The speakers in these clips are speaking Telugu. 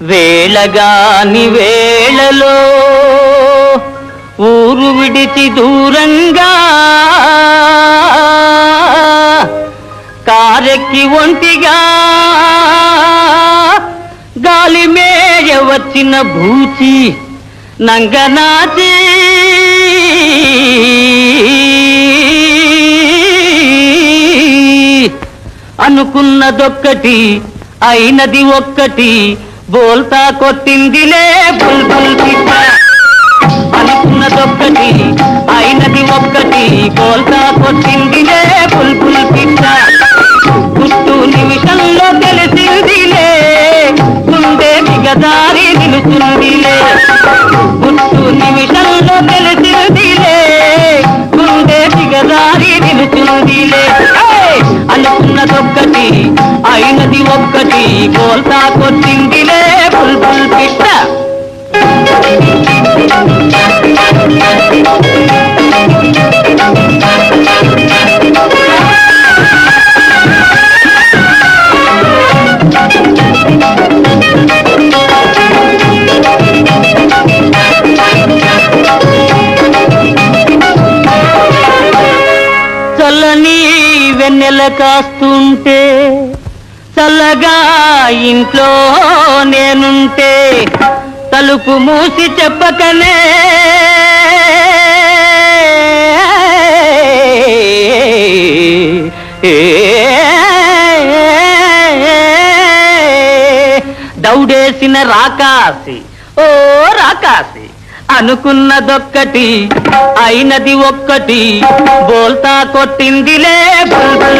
వేళగాని వేళలో ఊరు విడిచి దూరంగా కారెక్కి ఒంటిగా గాలి మేయ వచ్చిన భూచి నంగనాచి అనుకున్నదొక్కటి అయినది ఒక్కటి బోల్తా కొట్టిందిలే బుల్బుల్ పిట్ట అనుకున్నదొక్కటి అయినది ఒక్కటి బోల్తా కొట్టిందిలే బుల్బుల్ పిట్ట గుట్టు నిమిషంలో తెలిసిందిలే గుండె మిగదారి నిలుచుందిలే. గుట్టు నిమిషంలో తెలిసిందిలే గుండె మిగదారి నిలుచుందిలే. అనుకున్నదొక్కటి అయినది ఒక్కటి బోల్తా కొట్టింది వెన్నెల కాస్తుంటే చల్లగా ఇంట్లో నేనుంటే తలుపు మూసి చెప్పకనే. దౌడేసిన రాకాసి ఓ రాకాసి. అనుకున్నదొక్కటి అయినది ఒక్కటి బోల్తా కొట్టిందిలే బుల్బుల్.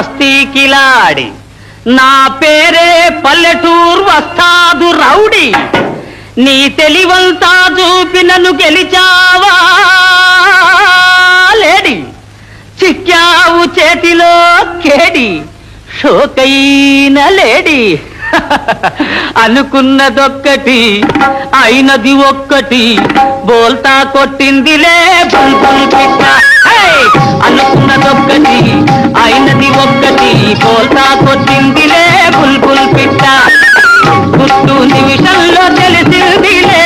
బస్తీ కిలాడి నా పేరే పల్లెటూరు వస్తాదు రౌడి. నీ తెలివంతా చూపి నన్ను గెలిచావా లేడి. చిక్కావు చేతిలో కేడి. షోకైన లేడి. అనుకున్నదొక్కటి అయినది ఒక్కటి. బోల్తా కొట్టిందిలే బుల్బుల్ పిట్ట. అనుకున్నదొక్కటి అయినది ఒక్కటి బోల్తా కొట్టిందిలే బుల్బుల్ పిట్ట గుట్టు నిమిషంలో తెలిసిందిలే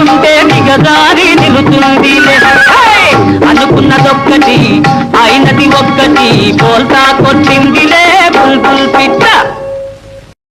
ఉంటే మిగదారి నిలుతుందిలే హే! అనుకున్నదొక్కటి అయినది ఒక్కటి బోల్తా